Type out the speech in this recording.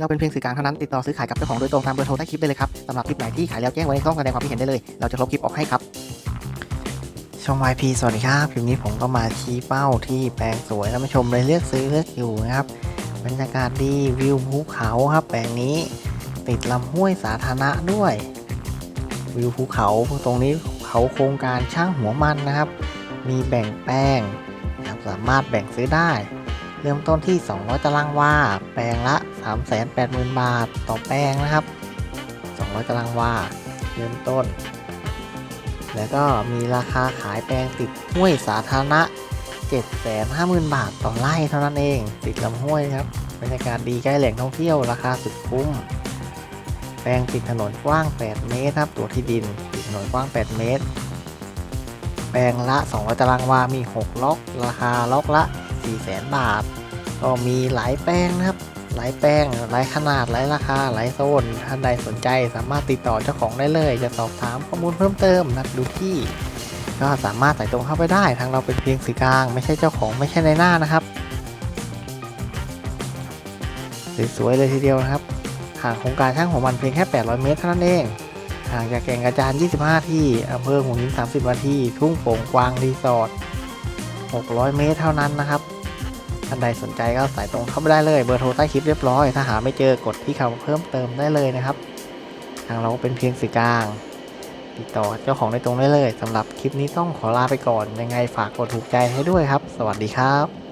เราเป็นเพียงสื่อกลางเท่านั้นติดต่อซื้อขายกับเจ้าของโดยตรงตามเบอร์โทรใต้คลิปได้เลยครับสำหรับคลิปไหนที่ขายแล้วแจ้งไว้ในช่องแสดงความคิดเห็นได้เลย เราจะลบคลิปออกให้ครับ ช่อง YP สวัสดีครับคลิปนี้ผมก็มาชี้เป้าที่แปลงสวยท่านผู้ชมเลยเลือกซื้อเลือกอยู่นะครับบรรยากาศดีวิวภูเขาครับแปลงนี้ ติดลำห้วยสาธารณะด้วย วิวภูเขาตรงนี้เขาโครงการช่างหัวมันนะครับ มีแบ่งแปลงครับสามารถแบ่งซื้อได้ เริ่มต้นที่ 200 ตารางวา แปลงละ 380,000 บาทต่อแปลงนะครับ 200 ตารางวา เริ่มต้น แล้วก็มีราคาขายแปลงติดห้วยสาธารณะ 750,000 บาทต่อไร่เท่านั้นเอง ติดลำห้วยครับ บรรยากาศดีใกล้แหล่งท่องเที่ยว ราคาสุดคุ้ม แปลงติดถนนกว้าง 8 เมตรครับ ตัวที่ดิน ติดถนนกว้าง 8 เมตร แปลงละ 200 ตารางวา มี 6 ล็อก ราคาล็อกละ 4 0 0 0 0 บาท ก็มีหลายแปลงนะครับ หลายแปลง หลายขนาด หลายราคา หลายโซน ท่านใดสนใจสามารถติดต่อเจ้าของได้เลย จะสอบถามข้อมูลเพิ่มเติมนัดดูที่ ก็สามารถใส่ตรงเข้าไปได้ ทางเราเป็นเพียงสื่อกลาง ไม่ใช่เจ้าของ ไม่ใช่ในหน้านะครับ สวยๆเลยทีเดียวนะครับห่างโครงการช่างหัวมันเพียงแค่ 800 เมตรเท่านั้นเองห่างจากแก่งกระจาน 25 ที่อำเภอหัวหิน 30นาทีทุ่งโป่งกวางรีสอร์ท 600 เมตรเท่านั้นนะครับ ท่านใดสนใจก็สายตรงเข้าไปได้เลยเบอร์โทรใต้คลิปเรียบร้อย ถ้าหาไม่เจอกดที่คำเพิ่มเติมได้เลยนะครับ ทางเราเป็นเพียงสื่อกลาง ติดต่อเจ้าของได้ตรงได้เลยสำหรับคลิปนี้ต้องขอลาไปก่อนยังไงฝากกดถูกใจให้ด้วยครับ สวัสดีครับ